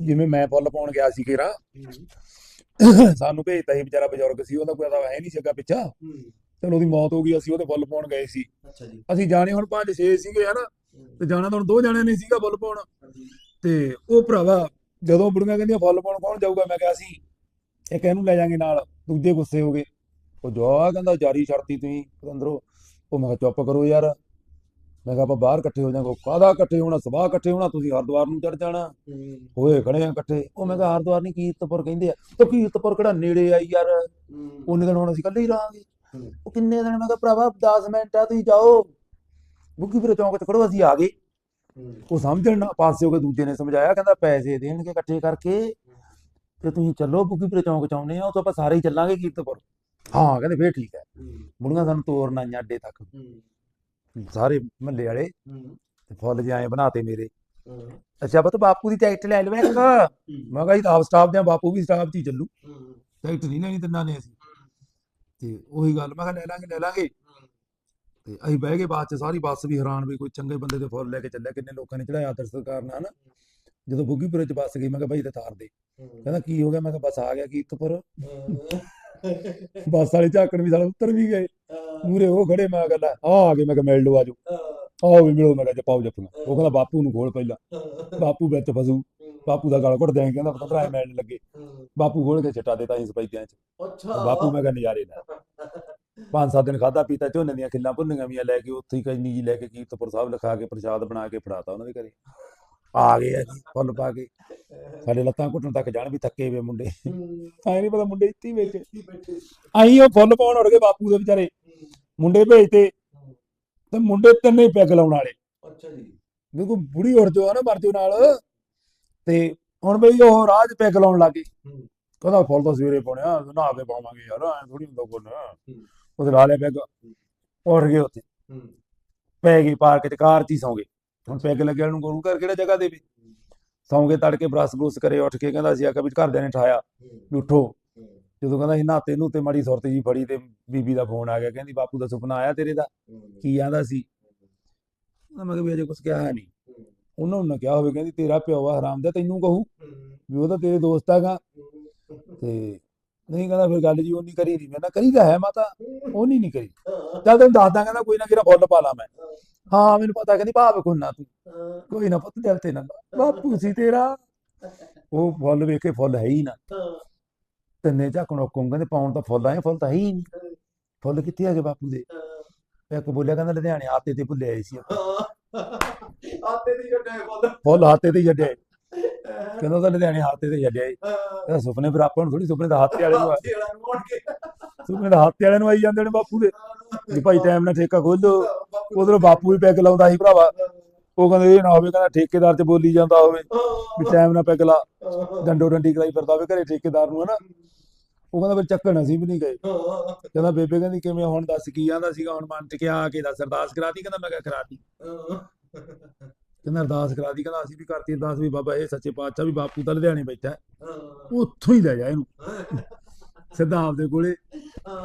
ਜਿਵੇਂ ਮੈਂ ਫੁੱਲ ਪਾਉਣ ਗਿਆ ਸੀ ਕੇਰਾ ਸਾਨੂੰ ਭੇਜਤਾ ਸੀ ਵਿਚਾਰਾ ਬਜ਼ੁਰਗ ਸੀ ਉਹਦਾ ਕੋਈ ਤਾਂ ਹੈ ਨਹੀਂ ਸੀਗਾ ਪਿੱਛਾ। ਚਲੋ ਉਹਦੀ ਮੌਤ ਹੋ ਗਈ ਅਸੀਂ ਉਹਦੇ ਫੁੱਲ ਪਾਉਣ ਗਏ ਸੀ। ਅੱਛਾ ਜੀ। ਅਸੀਂ ਜਾਣੇ ਹੁਣ ਪੰਜ ਛੇ ਸੀਗੇ ਹਨਾ? ਤੇ ਜਾਣਾ ਤਾਂ ਹੁਣ ਦੋ ਜਣਿਆਂ ਨਹੀਂ ਸੀਗਾ ਫੁੱਲ ਪਾਉਣ। ਤੇ ਉਹ ਭਰਾਵਾ ਜਦੋਂ ਬੁੜੀਆਂ ਕਹਿੰਦੀਆਂ ਫੁੱਲ ਪਾਉਣ ਕੌਣ ਜਾਊਗਾ ਮੈਂ ਕਿਹਾ ਅਸੀਂ ਇੱਕ ਇਹਨੂੰ ਲੈ ਜਾਾਂਗੇ ਨਾਲ ਦੂਜੇ ਗੁੱਸੇ ਹੋ ਗਏ। ਉਹ ਜਵਾ ਕਹਿੰਦਾ ਜਾਰੀ ਛੜਤੀ ਤੁਸੀਂ ਪਤੰਦਰੋ। ਉਹ ਮੈਂ ਕਿਹਾ ਚੁੱਪ ਕਰੋ ਯਾਰ। ਮੈਂ ਕਿਹਾ ਆਪਾਂ ਬਾਹਰ ਇਕੱਠੇ ਹੋ ਜਾਾਂਗੇ ਕਾਹਦਾ ਇਕੱਠੇ ਹੋਣਾ ਸਵਾਹ ਇਕੱਠੇ ਹੋਣਾ ਤੁਸੀਂ ਹਰਦੁਆਰ ਨੂੰ ਚੜ ਜਾਣਾ। ਹੋਏ ਖੜੇ ਆ ਇਕੱਠੇ। ਉਹ ਮੈਂ ਕਿਹਾ ਹਰਦੁਆਰ ਨਹੀਂ ਕੀਰਤਪੁਰ ਕਹਿੰਦੇ ਆ। ਤੇ ਕੀਰਤਪੁਰ ਕਿਹੜਾ ਨੇੜੇ ਆ ਯਾਰ? ਉਹਨੇ ਦਿਨ ਹੁਣ ਅਸੀਂ ਇਕੱਲੇ ਹੀ ਰਹਾਂਗੇ। ਉਹ ਕਿੰਨੇ ਦਿਨ ਮੈਂ ਕਿਹਾ ਭਰਾਵਾ 10 ਮਿੰਟ ਆ ਤੁਸੀਂ ਜਾਓ। ਬੁੱਗੀਪੁਰ ਚੌਂਕ ਚ ਖੜੋ ਅਸੀਂ ਆ ਗਏ। ਉਹ ਸਮਝਣ ਨਾ ਪਾਸੇ ਹੋ ਕੇ ਦੂਜੇ ਨੇ ਸਮਝਾਇਆ ਕਹਿੰਦਾ ਪੈਸੇ ਦੇਣਗੇ ਇਕੱਠੇ ਕਰਕੇ। ਤੇ ਤੁਸੀਂ ਚੱਲੋ ਬੁੱਗੀਪੁਰ ਚੌਂਕ ਚ ਆਉਨੇ ਆ ਉਹ ਤੋਂ ਆਪਾਂ ਸਾਰੇ ਹੀ ਚੱਲਾਂਗੇ ਕੀਰਤਪੁਰ। ਹਾਂ ਕਹਿੰਦੇ ਫੇਰ ਠੀਕ ਹੈ। ਬੁੜੀਆਂ ਸਾਨੂੰ ਤੋਰਨ ਆਈਆਂ ਅੱਡੇ ਤੱਕ। ਸਾਰੇ ਮਹੱਲੇ ਵਾਲੇ ਤੇ ਫੁੱਲ ਜਿਹੇ ਆਏ ਬਣਾਤੇ ਮੇਰੇ। ਅੱਛਾ, ਪਤਾ ਬਾਪੂ ਦੀ ਟਿਕਟ ਲੈ ਲਵੇ ਇੱਕ। ਮੈਂ ਕਿਹਾ ਜੀ ਆਪ ਸਟਾਫ ਦੇ ਬਾਪੂ ਵੀ ਸਟਾਫ 'ਚ ਹੀ ਚੱਲੂ। ਟਿਕਟ ਨਹੀਂ ਲੈਣੀ ਤਿੰਨਾਂ ਨੇ ਅਸੀਂ। ਤੇ ਉਹੀ ਗੱਲ, ਮੈਂ ਕਿਹਾ ਲੈ ਲਾਂਗੇ ਲੈ ਲਾਂਗੇ। ਤੇ ਅਸੀਂ ਬਹਿ ਗਏ ਬਾਅਦ ਚ, ਸਾਰੀ ਬੱਸ ਵੀ ਹੈਰਾਨ ਵੀ ਕੋਈ ਚੰਗੇ ਬੰਦੇ ਦੇ ਫੁੱਲ ਲੈ ਕੇ ਚੱਲਿਆ, ਕਿੰਨੇ ਲੋਕਾਂ ਨੇ ਚੜਾਇਆ ਆਦਰ ਸਤਿਕਾਰ ਨਾਲ ਨਾ। ਜਦੋਂ ਬੁੱਗੀਪੁਰੇ ਚ ਬੱਸ ਗਈ, ਮੈਂ ਕਿਹਾ ਭਾਈ ਤੇ ਤਾਰ ਦੇ। ਕਹਿੰਦਾ, ਕੀ ਹੋ ਗਿਆ? ਮੈਂ ਕਿਹਾ, ਬੱਸ ਆ ਗਿਆ ਕੀਰਤਪੁਰ ਬੱਸ ਵਾਲੇ ਝਾਕਣ ਵੀ ਸਾਲੇ ਉੱਤਰ ਵੀ ਗਏ। ਮੂਰੇ ਉਹ ਖੜੇ ਮੈਂ ਕਹਿੰਦਾ ਆ ਆ ਗਏ। ਮੈਂ ਮਿਲ ਲਓ ਆਜੋ ਆਓ ਵੀ ਮਿਲੋ ਮੈਂ ਕਿਹਾ ਪਾਉ ਜੱਫੀਆਂ ਉਹ ਕਹਿੰਦਾ ਬਾਪੂ ਨੂੰ ਖੋਲ ਪਹਿਲਾਂ। ਬਾਪੂ ਵਿੱਚ ਫਸੂ। ਬਾਪੂ ਦਾ ਗਲ ਘੁੱਟ ਦਿਆਂ ਕਹਿੰਦਾ ਪਤਾ ਭਰਾ ਮਿਲਣ ਲੱਗੇ। ਬਾਪੂ ਖੋਲ ਕੇ ਛੱਟਾ ਦੇਤਾ ਸੀ ਸਪੈਦਿਆਂ ਚ। ਅੱਛਾ। ਬਾਪੂ ਮੈਂ ਕਿਹਾ ਨਜ਼ਾਰੇ ਲੈ। ਪੰਜ ਸੱਤ ਦਿਨ ਖਾਦਾ ਪੀਤਾ ਝੋਨੇ ਦੀਆਂ ਖਿੱਲਾਂ ਭੁੰਨੀਆਂ ਵੀਆਂ ਲੈ ਕੇ ਉੱਥੇ ਹੀ ਕੰਨੀ ਜੀ ਲੈ ਕੇ ਕੀਰਤਪੁਰ ਸਾਹਿਬ ਲਿਖਾ ਕੇ ਪ੍ਰਸ਼ਾਦ ਬਣਾ ਕੇ ਫੜਾਤਾ ਉਹਨਾਂ ਦੇ ਘਰੇ। ਆ ਗਏ ਆ ਜੀ ਫੁੱਲ ਪਾ ਕੇ। ਸਾਡੇ ਲੱਤਾਂ ਘੁੱਟਣ ਤੱਕ ਜਾਣ ਵੀ ਥੱਕੇ ਵੇ ਮੁੰਡੇ। ਐ ਨਹੀਂ ਪਤਾ ਮੁੰਡੇ ਇੱਥੇ ਹੀ ਵਿੱਚ। ਆਈ ਉਹ ਫੁੱਲ ਪਾਉਣ ਉੜ ਗਏ ਬਾਪੂ ਦੇ ਵਿਚਾਰੇ। ਮੁੰਡੇ ਭੇਜਤੇ। ਤੇ ਮੁੰਡੇ ਤਿੰਨੇ ਹੀ ਪੈਗ ਲਾਉਣ ਵਾਲੇ। ਅੱਛਾ ਜੀ। ਦੇਖੋ ਬੁੜੀ ਉੜ ਜੋ ਆ ਨਾ ਮਰ ਜੋ ਨਾਲ। ਤੇ ਹੁਣ ਬਈ ਉਹ ਰਾਜ ਪੈਗ ਲਾਉਣ ਲੱਗੇ। ਕਹਿੰਦਾ ਫੁੱਲ ਤਾਂ ਸਵੇਰੇ ਪਾਉਣਿਆ ਨਹਾ ਕੇ ਪਾਵਾਂਗੇ ਯਾਰ ਐ ਥੋੜੀ ਹੁੰਦਾ ਕੋਲ ਉਹਦੇ ਲਾ ਲਿਆ ਪੈਗ ਉੱਠ ਗਏ ਉੱਥੇ। ਪੈ ਗਈ ਪਾਰਕ ਚ ਕਾਰ ਚ ਹੀ ਸੌਂ ਗਏ। ਹੁਣ ਪੈਗ ਲੱਗਿਆ ਨੂੰ ਗੁਰੂ ਘਰ ਕਿਹੜਾ ਜਗ੍ਹਾ ਦੇਵੇ? ਸੌਂ ਤੜਕੇ ਬਰਸ ਬਰੂਸ ਕਰੇ, ਉੱਠ ਕੇ ਕਹਿੰਦਾ ਸੀ ਆਖਿਆ ਵੀ ਘਰਦਿਆਂ ਨੇ ਠਾਇਆ ਵੀ ਉੱਠੋ। ਜਦੋਂ ਕਹਿੰਦਾ ਸੀ, ਨਹਾਤੇ ਨੂੰ ਤੇ ਮਾੜੀ ਸੁਰਤ ਜੀ ਫੜੀ ਤੇ ਬੀਬੀ ਦਾ ਫੋਨ ਆ ਗਿਆ, ਕਹਿੰਦੀ ਬਾਪੂ ਦਾ ਸੁਪਨਾ ਆਇਆ ਤੇਰੇ ਦਾ? ਕੀ ਆਂਦਾ ਸੀ? ਮੈਂ ਕਿਹਾ ਵੀ ਅਜੇ ਕੁਝ ਕਿਹਾ ਨਹੀਂ। ਉਹਨਾਂ ਨੂੰ ਨਾ ਕਿਹਾ ਹੋਵੇ, ਕਹਿੰਦੀ ਤੇਰਾ ਪਿਓ ਆ, ਹਰਾਮ ਦਾ ਤੈਨੂੰ ਕਹੂ ਵੀ ਉਹ ਤਾਂ ਤੇਰੇ ਦੋਸਤ ਹੈਗਾ। ਤੇ ਨਹੀਂ ਕਹਿੰਦਾ ਫਿਰ ਗੱਲ ਜੀ ਉਹ ਨਹੀਂ ਕਰੀ ਨਹੀਂ ਮੈਂ ਨਾ ਕਰੀ ਤਾਂ ਹੈ ਮਾਤਾ, ਉਹ ਨਹੀਂ ਨਹੀਂ ਕਰੀ। ਚੱਲ ਤੈਨੂੰ ਦੱਸਦਾ ਕਹਿੰਦਾ ਕੋਈ ਨਾ ਕਿਹੜਾ ਫੁੱਲ ਪਾ ਲਾ ਮੈਂ। ਹਾਂ ਮੈਨੂੰ ਪਤਾ ਕਹਿੰਦੀ ਭਾਵੇਂ ਕੋਈ ਨਾ ਤੂੰ ਕੋਈ ਨਾ ਪੁੱਤ ਦਿਲ ਤੇ ਨਾ ਲਾ। ਬਾਪੂ ਸੀ ਤੇਰਾ। ਉਹ ਫੁੱਲ ਵੇਖੇ ਫੁੱਲ ਹੈ ਹੀ ਨਾ। ਤਿੰਨੇ ਝਾਕਣ ਹੁਕਮ ਕਹਿੰਦੇ ਪਾਉਣ ਤਾਂ ਫੁੱਲ ਆਏ ਫੁੱਲ ਤਾਂ ਹੈ ਹੀ ਨਹੀਂ। ਫੁੱਲ ਕਿੱਥੇ ਹੈਗੇ ਬਾਪੂ ਦੇ? ਇੱਕ ਬੋਲਿਆ ਕਹਿੰਦਾ ਲੁਧਿਆਣੇ ਆਤੇ ਤੇ ਭੁੱਲੇ ਆਏ ਸੀ ਆਪਾਂ। ਆਤੇ ਦੀ ਬੋਲ ਫੁੱਲ। ਹਾਤੇ ਤੇ ਏ। ਕਹਿੰਦਾ ਉਹ ਤਾਂ ਲੁਧਿਆਣੇ ਹਾਤੇ ਤੇ ਛੱਡਿਆ ਏ। ਕਹਿੰਦਾ ਸੁਪਨੇ ਫਿਰ ਆਪਾਂ ਨੂੰ ਥੋੜੀ ਸੁਪਨੇ ਦਾ ਹਾਤੇ ਵਾਲੇ ਨੂੰ ਆ- ਸੁਪਨੇ ਦਾ ਹਾਤੇ ਵਾਲੇ ਨੂੰ ਆਈ ਜਾਂਦੇ ਨੇ ਬਾਪੂ ਦੇ। ਵੀ ਭਾਈ ਟਾਈਮ ਨਾਲ ਠੇਕਾ ਖੋਲੋ ਉਧਰੋਂ ਬਾਪੂ ਵੀ ਪੈਗ ਲਾਉਂਦਾ ਸੀ ਭਰਾਵਾ। ਉਹ ਕਹਿੰਦੇ ਇਹ ਨਾ ਹੋਵੇ ਕਹਿੰਦਾ ਠੇਕੇਦਾਰ ਤੇ ਬੋਲੀ ਜਾਂਦਾ ਹੋਵੇ। ਵੀ ਟਾਈਮ ਨਾਲ ਪੈਗ ਲਾ। ਡੰਡੋ ਡੰਡੀ ਕਰਾਈ ਫਿਰਦਾ ਹੋਵੇ ਘਰੇ ਠੇਕੇਦਾਰ ਨੂੰ ਹਨਾ। ਉਹ ਕਹਿੰਦਾ ਫਿਰ ਚੱਕਣ ਅਸੀਂ ਵੀ ਨਹੀਂ ਗਏ। ਕਹਿੰਦਾ ਬੇਬੇ ਕਹਿੰਦੀ ਕਿਵੇਂ ਹੁਣ ਦੱਸ ਕੀ ਆਂਦਾ ਸੀਗਾ? ਹੁਣ ਮਨ ਟਿਕਿਆ ਆ ਕੇ ਦੱਸ ਅਰਦਾਸ ਕਰਾਤੀ? ਕਹਿੰਦਾ ਮੈਂ ਕਿਹਾ ਕਰਾਤੀ। ਕਹਿੰਦਾ ਅਰਦਾਸ ਕਰਾਤੀ ਕਹਿੰਦਾ ਅਸੀਂ ਵੀ ਕਰਤੀ ਅਰਦਾਸ ਵੀ ਬਾਬਾ ਇਹ ਸੱਚੇ ਪਾਤਸ਼ਾਹ ਵੀ ਬਾਪੂ ਤਾਂ ਲੁਧਿਆਣੇ ਬੈਠਾ ਹੈ, ਉੱਥੋਂ ਹੀ ਲੈ ਜਾ ਇਹਨੂੰ। ਸਿੱਧਾ ਆਪਦੇ ਕੋਲੇ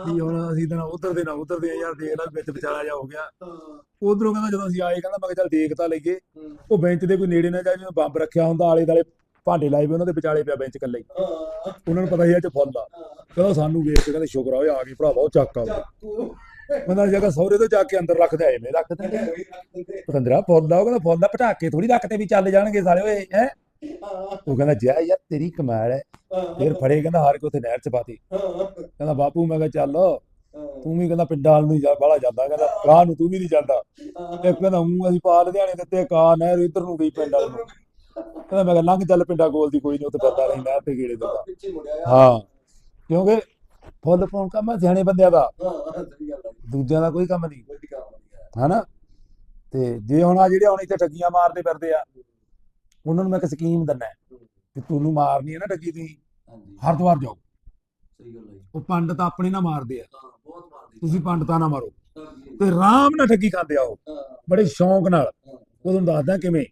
ਵੀ ਹੁਣ ਅਸੀਂ ਤਾਂ ਉਧਰ ਦੇ ਨਾ ਉਧਰ ਦੇ ਯਾਰ ਦੇਖ ਲੈ ਵਿੱਚ ਵਿਚਾਲਾ ਜਾ ਹੋ ਗਿਆ। ਉਧਰੋਂ ਕਹਿੰਦਾ ਜਦੋਂ ਅਸੀਂ ਆਏ ਕਹਿੰਦਾ ਮੈਂ ਕਿਹਾ ਚੱਲ ਦੇਖ ਤਾਂ ਲਈਏ। ਉਹ ਬੈਂਚ ਦੇ ਕੋਈ ਨੇੜੇ ਨਾ ਜਾਏ ਜਿਵੇਂ ਬੰਬ ਰੱਖਿਆ ਹੁੰਦਾ ਆਲੇ ਦਾਲੇ ਭਾਂਡੇ ਲਾਏ ਵੇ ਉਹਨਾਂ ਦੇ ਵਿਚਾਲੇ ਪਿਆ ਬੈਂਚ ਇਕੱਲੇ ਹੀ। ਉਹਨਾਂ ਨੂੰ ਪਤਾ ਇਹ ਚ ਫੁੱਲ ਆ। ਕਹਿੰਦਾ ਸਾਨੂੰ ਵੇਖ ਕੇ ਕਹਿੰਦੇ ਸ਼ੁਕਰ ਆ ਓਏ ਆ ਗਈ ਭਰਾਵਾ ਉਹ ਚੱਕ ਆ ਕਹਿੰਦਾ ਜਗਾ ਸਹੁਰੇ ਤੋਂ ਜਾ ਕੇ ਅੰਦਰ ਰੱਖਦੇ ਆਏ ਮੈਂ ਰੱਖ ਪਤੰਦਰਾ ਫੁੱਲ ਉਹ ਕਹਿੰਦਾ ਫੁੱਲ ਆ ਪਟਾਕੇ ਥੋੜੀ ਰੱਖਤੇ ਵੀ ਚੱਲ ਜਾਣਗੇ ਸਾਲੇ ਓਏ, ਹੈ? ਉਹ ਕਹਿੰਦਾ ਜਾ ਯਾਰ, ਤੇਰੀ ਕਮਾਲ ਹੈ ਫਿਰ ਫੜੇ, ਕਹਿੰਦਾ ਹਾਰ ਕੇ ਉੱਥੇ ਨਹਿਰ ਚ ਪਾਤੀ। ਕਹਿੰਦਾ ਬਾਪੂ, ਮੈਂ ਕਿਹਾ ਚੱਲ ਤੂੰ ਵੀ ਕਹਿੰਦਾ ਪਿੰਡਾਂ ਨੂੰ ਜਾ, ਬਾਹਲਾ ਜਾਂਦਾ। ਕਹਿੰਦਾ ਕਾਹ ਨੂੰ ਤੂੰ ਵੀ ਨਹੀਂ ਜਾਂਦਾ। ਇੱਕ ਕਹਿੰਦਾ ਹੂੰ, ਅਸੀਂ ਪਾ ਲੁਧਿਆਣੇ ਦਿੱਤੇ ਕਾ ਨਹਿਰ ਇੱਧਰ ਨੂੰ ਗਈ ਪਿੰਡਾਂ ਨੂੰ। ਕਹਿੰਦਾ ਮੈਂ ਕਿਹਾ ਲੰਘ ਚੱਲ ਪਿੰਡਾਂ ਕੋਲ ਦੀ, ਕੋਈ ਨਹੀਂ ਉੱਥੇ ਫਿਰਦਾ ਰਹੀ ਤੇ ਗੇੜੇ ਦਿੰਦਾ ਹਾਂ। ਕਿਉਂਕਿ ਫੁੱਲ ਪਾਉਣ ਕੰਮ ਹੈ ਸਿਆਣੇ ਬੰਦਿਆਂ ਦਾ। ਹਾਂ ਸਹੀ ਗੱਲ ਹੈ ਦੂਜਿਆਂ ਦਾ ਕੋਈ ਕੰਮ ਨਹੀਂ। ਵੱਡੀ ਕੰਮ ਹੈ ਹਨਾ? ਤੇ ਜੇ ਹੁਣ ਆ ਜਿਹੜੇ ਹੁਣ ਇੱਥੇ ਠੱਗੀਆਂ ਮਾਰਦੇ ਫਿਰਦੇ ਆ ਉਹਨਾਂ ਨੂੰ ਮੈਂ ਇੱਕ ਸਕੀਮ ਦਿੰਦਾ ਕਿ ਤੁਹਾਨੂੰ ਮਾਰਨੀ ਹੈ ਨਾ ਠੱਗੀ ਤੁਸੀਂ ਹਾਂਜੀ। ਹਰਦੁਆਰ ਜਾਓ। ਸਹੀ ਗੱਲ ਹੈ ਉਹ ਪੰਡਤ ਆਪਣੇ ਨਾ ਮਾਰਦੇ ਆ। ਹਾਂ ਬਹੁਤ ਮਾਰਦੀ ਤੁਸੀਂ ਪੰਡਤਾਂ ਨਾ ਮਾਰੋ। ਤੇ ਆਰਾਮ ਨਾਲ ਠੱਗੀ ਖਾਂਦੇ ਆ ਉਹ ਬੜੇ ਸ਼ੌਂਕ ਨਾਲ। ਉਹ ਤੁਹਾਨੂੰ ਦੱਸਦਾ ਕਿਵੇਂ।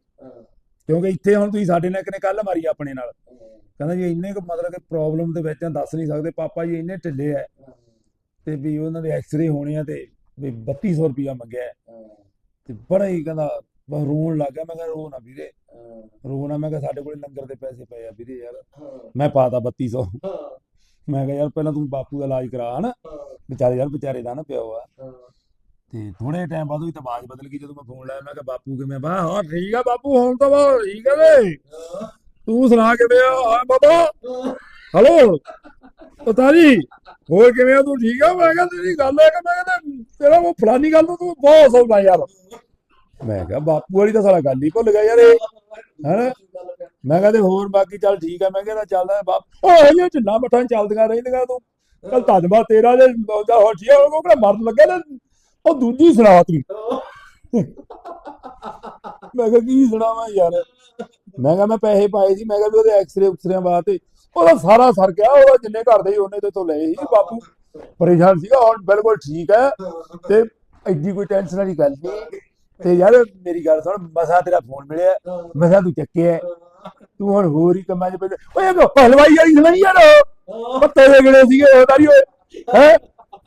ਕਿਉਂਕਿ ਇੱਥੇ ਹੁਣ ਤੁਸੀਂ ਸਾਡੇ ਨਾਲ ਕਿਨੇ ਕੱਲ ਮਾਰੀ ਆਪਣੇ ਨਾਲ। ਕਹਿੰਦਾ ਜੀ ਇੰਨੇ ਕੁ ਮਤਲਬ ਕਿ ਪ੍ਰੋਬਲਮ ਦੇ ਵਿੱਚ ਆ, ਦੱਸ ਨਹੀਂ ਸਕਦੇ। ਪਾਪਾ ਜੀ ਇੰਨੇ ਢਿੱਲੇ ਆ ਤੇ ਵੀ ਉਹਨਾਂ ਦੇ ਐਕਸ-ਰੇ ਹੋਣੇ ਆ ਤੇ ਵੀ 3200 ਰੁਪਿਆ ਮੰਗਿਆ। ਤੇ ਬੜਾ ਹੀ ਕਹਿੰਦਾ ਬਸ ਰੋਣ ਲੱਗ ਗਿਆ। ਮੈਂ ਕਿਹਾ ਰੋ ਨਾ ਵੀਰੇ। ਹਾਂ, ਰੋ ਨਾ ਮੈਂ ਕਿਹਾ ਸਾਡੇ ਕੋਲੇ ਲੰਗਰ ਦੇ ਪੈਸੇ ਪਏ ਆ ਵੀਰੇ ਯਾਰ। ਹਾਂ, ਮੈਂ ਪਾਤਾ 3200 ਹਾਂ, ਮੈਂ ਕਿਹਾ ਯਾਰ ਪਹਿਲਾਂ ਤੂੰ ਬਾਪੂ ਦਾ ਇਲਾਜ ਕਰਾ ਹਨਾ। ਵਿਚਾਰੇ ਯਾਰ ਵਿਚਾਰੇ ਦਾ ਨਾ ਪਿਆ ਆ। ਤੇ ਥੋੜੇ ਟਾਈਮ ਬਾਅਦ ਉਹਦੀ ਤਾਂ ਆਵਾਜ਼ ਬਦਲ ਗਈ ਜਦੋਂ ਮੈਂ ਫੋਨ ਲਾਇਆ, ਮੈਂ ਕਿਹਾ, ਬਾਪੂ ਕਿਵੇਂ ਬਾ ਹਾਂ, ਠੀਕ ਆ ਬਾਪੂ, ਹੁਣ ਤਾਂ ਬਾ ਠੀਕ ਆ ਵੇ। ਤੂੰ ਸੁਣਾ ਕਿਵੇਂ ਆ? ਹਾਂ, ਬਾਬਾ। ਹਲੋ ਪਤਾ ਜੀ ਹੋਰ ਕਿਵੇਂ ਆ? ਤੂੰ ਠੀਕ ਆ? ਮੈਂ ਕਿਹਾ, ਤੇਰੀ ਗੱਲ ਹੈ ਕਿ ਮੈਂ ਕਹਿੰਦਾ ਤੇਰਾ ਉਹ ਫਲਾਨੀ ਗੱਲ ਤੂੰ ਬਹੁਤ ਸੌਣਾ ਯਾਰ। ਮੈਂ ਕਿਹਾ, ਬਾਪੂ ਵਾਲੀ ਤਾਂ ਸਾਲਾ ਗੱਲ ਹੀ ਭੁੱਲ ਗਿਆ ਯਾਰ ਇਹ। ਹੈਂ? ਮੈਂ ਕਹਿੰਦੇ ਹੋਰ ਬਾਕੀ ਚੱਲ ਠੀਕ ਆ। ਮੈਂ ਕਹਿੰਦਾ ਚੱਲਦਾ ਬਾਪ। ਉਹ ਇਹ ਢਿੱਲਾ ਮੱਠਾਂ ਚੱਲਦੀਆਂ, ਰਹਿੰਦੀਆਂ ਤੂੰ। ਕੱਲ ਧੰਨਵਾਦ ਤੇਰਾ ਜੇ ਉਹਦਾ ਹੋ ਠੀਕ ਆ, ਉਹ ਕਿਹੜਾ ਮਰਨ ਲੱਗਾ ਨਾ ਉਹ ਦੂਜੀ ਸੁਣਾ ਮੈਂ ਕਿਹਾ, ਕੀ ਸੁਣਾਵਾਂ ਯਾਰ? ਮੈਂ ਕਿਹਾ, ਮੈਂ ਪੈਸੇ ਪਾਏ ਸੀ। ਮੈਂ ਕਿਹਾ ਵੀ ਉਹਦੇ ਐਕਸਰੇ ਉਕਸਰਿਆਂ ਵਾਸਤੇ। ਉਹਦਾ ਸਾਰਾ ਸਰ ਗਿਆ ਉਹਦਾ ਜਿੰਨੇ ਘਰ ਦੇ ਉਹਨੇ ਤੇ ਤੋਂ ਲਏ ਸੀ। ਬਾਪੂ ਪਰੇਸ਼ਾਨ ਸੀਗਾ, ਹੁਣ ਬਿਲਕੁਲ ਠੀਕ ਹੈ ਤੇ ਐਡੀ ਕੋਈ ਟੈਨਸ਼ਨ ਵਾਲੀ ਗੱਲ ਨਹੀਂ ਤੇ ਯਾਰ, ਮੇਰੀ ਗੱਲ ਸੁਣ, ਮਸਾ ਤੇਰਾ ਫੋਨ ਮਿਲਿਆ। ਮਸਾ ਤੂੰ ਚੱਕਿਆ ਤੂੰ ਹੁਣ ਹੋਰ ਹੀ ਕੰਮਾਂ 'ਚ ਪੈ ਓਏ ਹਲਵਾਈ ਵਾਲੀ ਸੁਣਾਈ ਯਾਰ ਪੱਤੇ ਦੇ ਗੜੇ ਸੀਗੇ ਉਹਦਾਰੀ ਓਏ ਹੈ?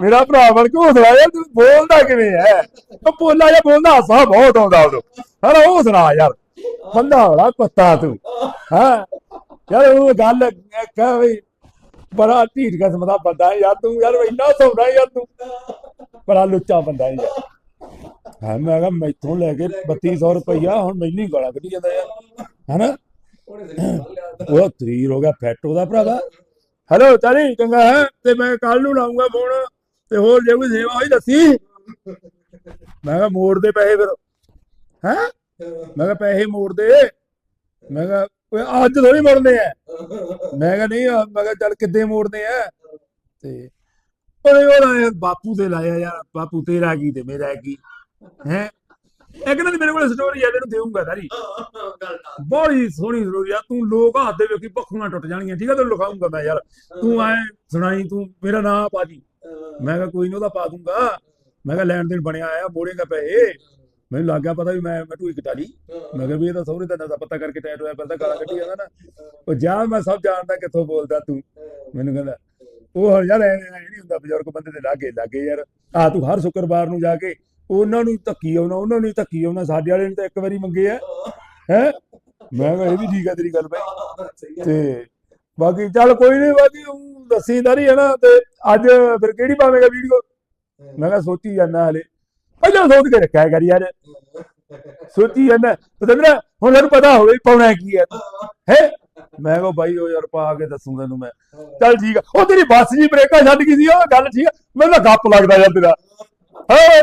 ਮੇਰਾ ਭਰਾ ਬਣ ਕੇ ਹੌਸਲਾ ਯਾਰ ਤੂੰ ਬੋਲਦਾ ਕਿਵੇਂ ਹੈ ਉਹ ਬੋਲਾ ਜਾਂ ਬੋਲਦਾ ਹਾਸਾ ਬਹੁਤ ਆਉਂਦਾ ਉਦੋਂ। ਹਰ ਉਹ ਯਾਰ, ਬੰਦਾ ਬੜਾ ਕੁੱਤਾ ਤੂੰ, ਹਾਂ? ਯਾਰ, ਉਹ ਗੱਲ ਕਹ ਵੀ ਬੜਾ ਢੀਠ ਕਿਸਮ ਦਾ ਬੰਦਾ ਹੈ ਯਾਰ, ਤੂੰ ਯਾਰ ਇੰਨਾ ਸੌਣਾ ਯਾਰ ਤੂੰ। ਬੜਾ ਲੁੱਚਾ ਬੰਦਾ ਹੈ ਯਾਰ। ਹਾਂ, ਮੈਂ ਕਿਹਾ ਮੈਥੋਂ ਲੈ ਕੇ 3200 ਰੁਪਇਆ ਹੁਣ ਮੈਨੂੰ ਹੀ ਗਾਲਾਂ ਕੱਢੀ ਜਾਂਦਾ ਯਾਰ। ਹੈਨਾ? ਉਹ ਤਰੀਰ ਹੋ ਗਿਆ, ਫੈਟ ਉਹਦਾ ਭਰਾਵਾ। ਹੈਲੋ, ਚਾਲੀ, ਚੰਗਾ, ਹੈ? ਤੇ ਮੈਂ ਕੱਲ ਨੂੰ ਲਾਉਂਗਾ ਫੋਨ। ਤੇ ਹੋਰ ਜੇ ਕੋਈ ਸੇਵਾ ਹੋਈ ਦੱਸੀ। ਮੈਂ ਕਿਹਾ ਮੋੜ ਦੇ ਪੈਸੇ ਫਿਰ। ਹੈ? ਮੈਂ ਕਿਹਾ ਪੈਸੇ ਮੋੜ ਦੇ। ਮੈਂ ਕਿਹਾ, ਓਏ, ਅੱਜ ਥੋੜੀ ਮੋੜਨੇ ਆ ਮੈਂ ਕਿਹਾ ਨਹੀਂ, ਮੈਂ ਕਿਹਾ ਚੱਲ ਕਿੱਦੇ ਮੋੜਨੇ ਆ ਤੇ ਉਹਨੇ ਉਹਦਾ ਯਾਰ, ਬਾਪੂ ਤੇ ਲਾਇਆ ਯਾਰ, ਬਾਪੂ ਤੇਰਾ ਕੀ ਤੇ ਮੇਰਾ ਕੀ। ਹੈ? ਇੱਕ ਨਾ ਮੇਰੇ ਕੋਲ ਸਟੋਰੀ ਆ ਤੈਨੂੰ ਦੇਊਂਗਾ ਸਾਰੀ। ਗੱਲ ਬੜੀ ਸੋਹਣੀ ਸਟੋਰੀ ਆ, ਤੂੰ ਲੋਕ ਹੱਥ ਦੇ ਵੇਖੀ ਪੱਖੂਆਂ ਟੁੱਟ ਜਾਣਗੀਆਂ, ਠੀਕ ਆ, ਤੈਨੂੰ ਲਿਖਾਉਂਗਾ ਮੈਂ ਯਾਰ। ਤੂੰ ਐ ਸੁਣਾਈ, ਤੂੰ ਮੇਰਾ ਨਾਂ ਪਾਜੀ ਮੈਂ ਕਿਹਾ ਕੋਈ ਨਹੀਂ ਉਹਦਾ ਪਾ ਦੂੰਗਾ। ਮੈਂ ਕਿਹਾ ਲੈਣ ਦੇਣ ਬਣਿਆ ਆਇਆ ਮੋੜੇਗਾ ਪੈਸੇ ਮੈਨੂੰ ਲੱਗ ਗਿਆ ਪਤਾ ਵੀ ਮੈਂ ਮੈਂ ਕਟਾਲੀ ਮੈਂ ਕਿਹਾ ਵੀ ਇਹ ਤਾਂ ਸਹੁਰੇ ਦਾ ਨਜ਼ਾ ਪਤਾ ਕਰਕੇ ਟੈਟ ਹੋਇਆ ਫਿਰਦਾ, ਗਾਲਾਂ ਕੱਢੀ ਜਾਂਦਾ ਨਾ। ਉਹ ਜਾ, ਮੈਂ ਸਭ ਜਾਣਦਾ ਕਿੱਥੋਂ ਬੋਲਦਾ ਤੂੰ। ਮੈਨੂੰ ਕਹਿੰਦਾ, ਉਹ ਹੁਣ ਯਾਰ ਐ ਨਹੀਂ ਹੁੰਦਾ ਬਜ਼ੁਰਗ ਬੰਦੇ ਦੇ ਲਾਗੇ ਲਾਗੇ ਯਾਰ। ਆ ਤੂੰ ਹਰ ਸ਼ੁੱਕਰਵਾਰ ਨੂੰ ਜਾ ਕੇ ਉਹਨਾਂ ਨੂੰ ਧੱਕੀ ਆਉਣਾ, ਉਹਨਾਂ ਨੂੰ ਧੱਕੀ ਆਉਣਾ। ਸਾਡੇ ਵਾਲੇ ਨੇ ਤਾਂ ਇੱਕ ਵਾਰੀ ਮੰਗੇ ਆ। ਹੈ? ਮੈਂ ਕਿਹਾ ਇਹ ਵੀ ਠੀਕ ਆ ਤੇਰੀ ਗੱਲ ਭਾਈ ਤੇ ਬਾਕੀ ਚੱਲ ਕੋਈ ਨਹੀਂ ਬਾਕੀ ਊਂ ਦੱਸੀਦਾਰੀ ਹੈ ਨਾ, ਤੇ ਅੱਜ ਫਿਰ ਕਿਹੜੀ ਪਾਵੇਂਗਾ ਵੀਡੀਓ? ਮੈਂ ਕਿਹਾ ਸੋਚੀ ਜਾਂਦਾ ਹਲੇ। ਪਹਿਲਾਂ ਸੋਚ ਕੇ ਰੱਖਿਆ ਕਰ ਯਾਰ। ਸੋਚੀ ਜਾਂਦਾ। ਪਤੰਦਰਾ, ਹੁਣ ਤੈਨੂੰ ਪਤਾ ਹੋਵੇ ਪਾਉਣਾ ਕੀ ਹੈ। ਹੈ? ਮੈਂ ਕਿਹਾ ਬਾਈ ਉਹ ਯਾਰ ਪਾ ਕੇ ਦੱਸੂ ਤੈਨੂੰ ਮੈਂ। ਚੱਲ ਠੀਕ ਆ। ਉਹ ਤੇਰੀ ਬੱਸ ਜੀ ਬ੍ਰੇਕਾਂ ਛੱਡ ਗਈ ਸੀ, ਉਹ ਗੱਲ ਠੀਕ ਆ। ਮੈਨੂੰ ਤਾਂ ਗੱਪ ਲੱਗਦਾ ਯਾਰ ਤੇਰਾ। ਹੈ?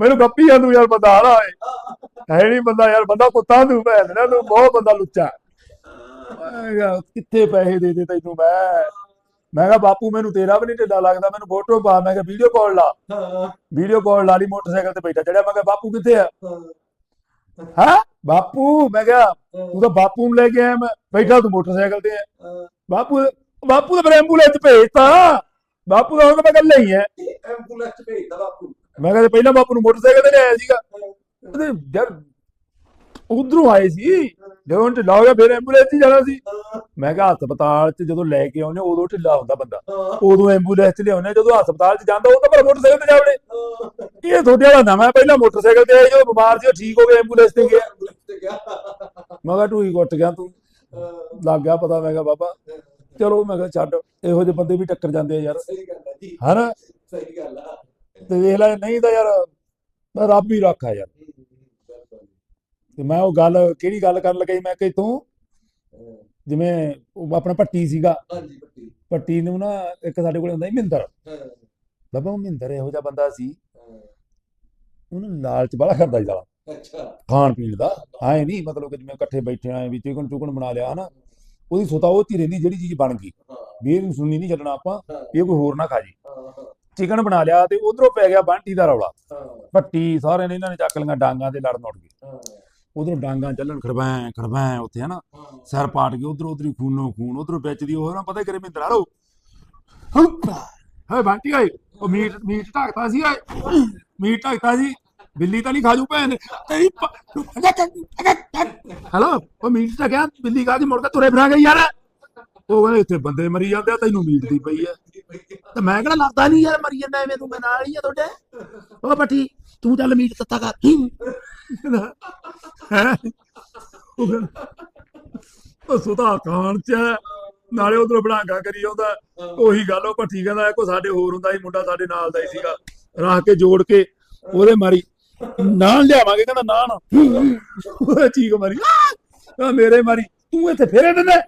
ਮੈਨੂੰ ਗੱਪੀ ਆ ਤੂੰ ਯਾਰ, ਬੰਦਾ ਹਾਲਾ ਓਏ ਹੈ ਨਹੀਂ ਬੰਦਾ ਯਾਰ, ਬੰਦਾ ਕੁੱਤਾ ਤੂੰ ਭੈਣ ਨਾ ਤੂੰ ਬਹੁਤ ਬੰਦਾ ਲੁੱਚਾ। ਕਿਹਾ ਕਿੱਥੇ ਪੈਸੇ ਦੇ ਦੇ ਤੈਨੂੰ ਮੈਂ? ਮੈਂ ਕਿਹਾ ਬਾਪੂ ਮੈਨੂੰ ਤੇਰਾ ਵੀ ਨਹੀਂ ਢਿੱਲਾ ਲੱਗਦਾ ਮੈਨੂੰ ਫੋਟੋ ਪਾ। ਮੈਂ ਕਿਹਾ ਵੀਡੀਓ ਕਾਲ ਲਾ। ਵੀਡੀਓ ਕਾਲ ਲਾ ਲਈ ਮੋਟਰਸਾਈਕਲ ਤੇ ਬੈਠਾ। ਚੜਿਆ ਮੈਂ ਕਿਹਾ ਬਾਪੂ ਕਿੱਥੇ ਆ? ਹਾਂ। ਬਾਪੂ ਮੈਂ ਕਿਹਾ ਤੂੰ ਤਾਂ ਬਾਪੂ ਨੂੰ ਲੈ ਕੇ ਆਇਆ ਮੈਂ। ਬੈਠਾ ਤੂੰ ਮੋਟਰਸਾਈਕਲ ਤੇ। ਆ ਬਾਪੂ ਬਾਪੂ ਤਾਂ ਫਿਰ ਐਂਬੂਲੈਂਸ ਭੇਜਤਾ। ਬਾਪੂ ਦਾ ਹੁਣ ਤਾਂ ਮੈਂ ਗੱਲ ਨਹੀਂ ਹੈ। ਐਂਬੂਲੈਂਸ ਭੇਜਦਾ ਬਾਪੂ ਮੈਂ ਕਿਹਾ ਪਹਿਲਾਂ ਬਾਪੂ ਨੂੰ ਮੋਟਰਸਾਈਕਲ ਤੇ ਲਿਆਇਆ ਸੀਗਾ। ਯਾਰ ਉਧਰੋਂ ਆਏ ਸੀ। ਜਦੋਂ ਢਿੱਲਾ ਹੋ ਗਿਆ ਫਿਰ ਐਂਬੂਲੈਂਸ 'ਚ ਹੀ ਜਾਣਾ ਸੀ। ਮੈਂ ਕਿਹਾ ਹਸਪਤਾਲ 'ਚ ਜਦੋਂ ਲੈ ਕੇ ਆਉਂਦੇ ਉਦੋਂ ਢਿੱਲਾ ਹੁੰਦਾ ਬੰਦਾ। ਉਦੋਂ ਐਂਬੂਲੈਂਸ 'ਚ ਲਿਆਉਂਦੇ ਜਦੋਂ ਹਸਪਤਾਲ 'ਚ ਜਾਂਦਾ ਉਹ ਤਾਂ ਪਰ ਮੋਟਰਸਾਈਕਲ ਤੇ ਜਾਵੜੇ। ਇਹ ਤੁਹਾਡੇ ਵਾਲਾ ਨਵਾਂ ਪਹਿਲਾਂ ਮੋਟਰਸਾਈਕਲ ਤੇ ਆਇਆ ਜਦੋਂ ਬਿਮਾਰ ਸੀ ਉਹ ਠੀਕ ਹੋ ਗਿਆ ਐਂਬੂਲੈਂਸ ਤੇ ਗਿਆ। ਮੈਂ ਕਿਹਾ ਢੂਈ ਕੁੱਟ ਗਿਆ ਤੂੰ। ਲੱਗ ਗਿਆ ਪਤਾ ਮੈਂ ਕਿਹਾ ਬਾਬਾ। ਚਲੋ ਮੈਂ ਕਿਹਾ ਛੱਡ। ਇਹੋ ਜਿਹੇ ਬੰਦੇ ਵੀ ਟੱਕਰ ਜਾਂਦੇ ਆ ਯਾਰ। ਸਹੀ ਗੱਲ ਹੈ ਜੀ ਹਨਾ? ਸਹੀ ਗੱਲ ਆ। ਤੇ ਵੇਖ ਲੈ ਨਹੀਂ ਤਾਂ ਯਾਰ ਰੱਬ ਹੀ ਰੱਖਾ ਯਾਰ। ਤੇ ਮੈਂ ਉਹ ਗੱਲ ਕਿਹੜੀ ਗੱਲ ਕਰਨ ਲੱਗਾ ਸੀ ਮੈਂ ਕਿ ਤੂੰ ਜਿਵੇਂ ਉਹ ਆਪਣਾ ਭੱਟੀ ਸੀਗਾ। ਹਾਂਜੀ ਪੱਟੀ ਭੱਟੀ ਨੂੰ ਨਾ ਇੱਕ ਸਾਡੇ ਕੋਲ ਹੁੰਦਾ ਸੀ ਮਹਿੰਦਰ ਬਾਬਾ ਉਹ ਮਹਿੰਦਰ ਇਹੋ ਜਿਹਾ ਬੰਦਾ ਸੀ। ਉਹਨੂੰ ਲਾਲਚ ਬੜਾ ਕਰਦਾ ਸੀ ਸਾਲਾ। ਅੱਛਾ। ਖਾਣ ਪੀਣ ਦਾ। ਐ ਨਹੀਂ ਮਤਲਬ ਕਿ ਜਿਵੇਂ ਇਕੱਠੇ ਬੈਠੇ ਆਂ ਵੀ ਚਿਕਨ ਚੁਕਨ ਬਣਾ ਲਿਆ ਹਨਾ। ਉਹਦੀ ਸੁਤਾ ਉਹ ਧੀ ਰਹਿੰਦੀ ਜਿਹੜੀ ਚੀਜ਼ ਬਣ ਗਈ। ਹਾਂ। ਵੀ ਇਹਨੂੰ ਸੁਣਨੀ ਨਹੀਂ ਛੱਡਣਾ ਆਪਾਂ ਹਾਂ। ਇਹ ਕੋਈ ਹੋਰ ਨਾ ਖਾ ਜੀ। ਹਾਂ ਚਿਕਨ ਬਣਾ ਲਿਆ ਤੇ ਉਧਰੋਂ ਪੈ ਗਿਆ ਬੰਟੀ ਦਾ ਰੌਲਾ। ਹਾਂ। ਭੱਟੀ ਸਾਰੇ ਨੇ ਇਹਨਾਂ ਨੇ ਚੱਕ ਲਈਆਂ ਡਾਂਗਾਂ ਤੇ ਲੜਨ ਉੱਠ ਗਏ। ਹਾਂ। ਉਧਰੋਂ ਡਾਂਗਾਂ ਚੱਲਣ ਖੜਬੈਂ ਖੜਬੈਂ ਉੱਥੇ ਹਨਾ। ਸਿਰ ਪਾਟ ਕੇ ਉਧਰ ਉਧਰੀ ਖੂਨੋ ਖੂਨ, ਉਧਰੋਂ ਵੇਚਦੀ ਉਹ ਨਾ ਪਤਾ ਕਰੇ ਮਹਿੰਦਰਾ ਰੋ ਹਾਂ ਬੰਟੀ ਓਏ ਉਹ ਮੀਟ ਮੀਟ ਢੱਕਦਾ ਸੀ ਓਏ ਮੀਟ ਢੱਕਦਾ ਸੀ। ਬਿੱਲੀ ਤਾਂ ਨਹੀਂ ਖਾਜੂ ਭੈਣ ਤੇਰੀ ਹੈਲੋ। ਉਹ ਮੀਟ ਢੱਕਿਆ ਬਿੱਲੀ ਖਾ ਕੇ ਮੁੜ ਕੇ ਤੁਰੇ ਫਿਰਾਂਗੇ ਯਾਰ। ਉਹ ਕਹਿੰਦੇ, ਇੱਥੇ ਬੰਦੇ ਮਰੀ ਜਾਂਦੇ ਆ, ਤੈਨੂੰ ਮੀਟ ਦੀ ਪਈ ਆ। ਤੇ ਮੈਂ ਕਿਹੜਾ ਲੱਗਦਾ ਨਹੀਂ ਯਾਰ, ਮਰੀ ਜਾਂਦਾ ਐਵੇਂ ਤੂੰ ਮੈਂ ਨਾਲ ਹੀ ਆ ਤੁਹਾਡੇ। ਉਹ ਬੱਟੀ ਤੂੰ ਚੱਲ ਮੀਟ ਤੱਤਾ ਕਰ ਹੈ? ਉਹ ਸੁਧਾ ਖਾਨ ਚ ਨਾਲੇ ਉਧਰ ਬਣਾਗਾ ਕਰੀ ਆਉਂਦਾ। ਉਹੀ ਗੱਲ, ਉਹ ਭੱਠੀ ਕਹਿੰਦਾ ਕੋ ਸਾਡੇ ਹੋਰ ਹੁੰਦਾ ਸੀ, ਮੁੰਡਾ ਸਾਡੇ ਨਾਲ ਦਾ ਹੀ ਸੀਗਾ। ਰਾਹ ਕੇ ਜੋੜ ਕੇ ਉਹਦੇ ਮਾਰੀ। ਨਾਨ ਲਿਆਵਾਂਗੇ, ਕਹਿੰਦਾ, ਨਾਨ। ਉਹ ਚੀਕ ਮਾਰੀ। ਆ ਮੇਰੇ ਮਾਰੀ, ਤੂੰ ਇੱਥੇ ਫੇਰੇ ਦਿੰਦਾ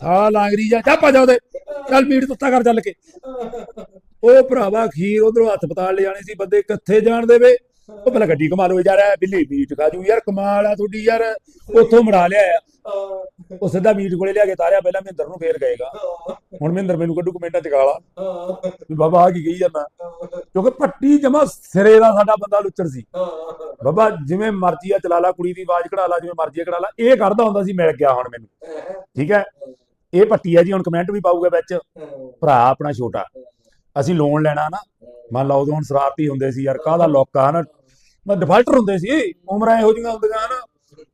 ਸਾ ਲਾਂਗਰੀ ਜਾ ਚਾਪਾ ਜਾ ਉਹਦੇ। ਚੱਲ ਮੀਟ ਤੁੱਤਾ ਕਰ ਚੱਲ ਕੇ। ਉਹ ਭਰਾਵਾ ਖੀਰ ਉਧਰੋਂ ਹਸਪਤਾਲ ਲੈ ਜਾਣੇ ਸੀ, ਬੰਦੇ ਕਿੱਥੇ ਜਾਣ ਦੇਵੇ। ਉਹ ਪਹਿਲਾਂ ਗੱਡੀ ਕਮਾ ਲਓ ਯਾਰ ਇਹ ਬਿੱਲੀ ਮੀਟ ਖਾਜੂ ਯਾਰ ਕਮਾਲ ਆ ਤੁਹਾਡੀ ਯਾਰ ਉੱਥੋਂ ਮੜਾ ਲਿਆ ਉਹ ਸਿੱਧਾ ਮੀਟ ਕੋਲੇ ਲਿਆ ਕੇ ਤਾਰਿਆ ਪਹਿਲਾਂ ਮਹਿੰਦਰ ਨੂੰ ਫੇਰ ਗਏਗਾ ਹੁਣ ਮਹਿੰਦਰ ਮੈਨੂੰ ਕੱਢੂ ਕਮੈਂਟਾਂ ਚ ਗਾਲਾ। ਬਾਬਾ ਆ ਕੀ ਗਈ ਜਾਂਦਾ? ਕਿਉਂਕਿ ਪੱਟੀ ਜਮਾ ਸਿਰੇ ਦਾ ਸਾਡਾ ਬੰਦਾ ਲੁੱਚਰ ਸੀ। ਬਾਬਾ ਜਿਵੇਂ ਮਰਜ਼ੀ ਆ ਚਲਾ ਲਾ ਕੁੜੀ ਦੀ ਆਵਾਜ਼ ਕਢਾ ਲਾ ਜਿਵੇਂ ਮਰਜ਼ੀ ਆ ਕਢਾ ਲਾ। ਇਹ ਕਰਦਾ ਹੁੰਦਾ ਸੀ ਮਿਲ ਗਿਆ ਹੁਣ ਮੈਨੂੰ। ਠੀਕ ਹੈ? ਇਹ ਪੱਟੀ ਆ ਜੀ ਹੁਣ ਕਮੈਂਟ ਵੀ ਪਾਊਗਾ ਵਿੱਚ। ਭਰਾ ਆਪਣਾ ਛੋਟਾ। ਅਸੀਂ ਲੋਨ ਲੈਣਾ ਨਾ। ਮੰਨ ਲਾ ਉਦੋਂ ਹੁਣ ਸ਼ਰਾਰਤੀ ਹੁੰਦੇ ਸੀ ਯਾਰ ਕਾਹਦਾ ਲੋਕਾ ਨਾ ਮੈਂ ਡਿਫਾਲਟਰ ਹੁੰਦੇ ਸੀ, ਉਮਰਾਂ ਇਹੋ ਜਿਹੀਆਂ ਹੁੰਦੀਆਂ ਨਾ